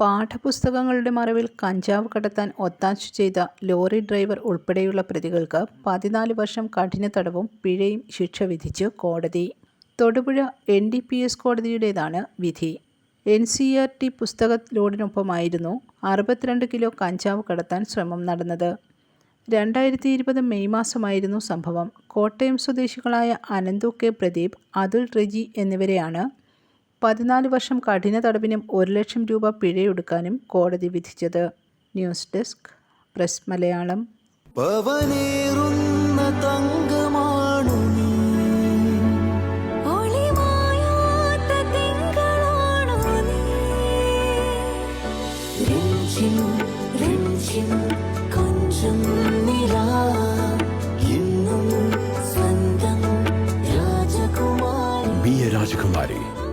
പാഠപുസ്തകങ്ങളുടെ മറവിൽ കഞ്ചാവ് കടത്താൻ ഒത്താശ ചെയ്ത ലോറി ഡ്രൈവർ ഉൾപ്പെടെയുള്ള പ്രതികൾക്ക് പതിനാല് വർഷം കഠിന തടവും പിഴയും ശിക്ഷ വിധിച്ചു കോടതി. Thodupuzha N D P S കോടതിയുടേതാണ് വിധി. എൻ സി ആർ ടി പുസ്തക ലോഡിനൊപ്പമായിരുന്നു അറുപത്തിരണ്ട് കിലോ കഞ്ചാവ് കടത്താൻ ശ്രമം നടന്നത്. രണ്ടായിരത്തി ഇരുപത് മെയ് മാസമായിരുന്നു സംഭവം. കോട്ടയം സ്വദേശികളായ അനന്തു കെ പ്രദീപ് അതുൽ റെജി എന്നിവരെയാണ് പതിനാല് വർഷം കഠിന തടവിനും ഒരു ലക്ഷം രൂപ പിഴയൊടുക്കാനും കോടതി വിധിച്ചത്. News desk press Malayalam. Ranjin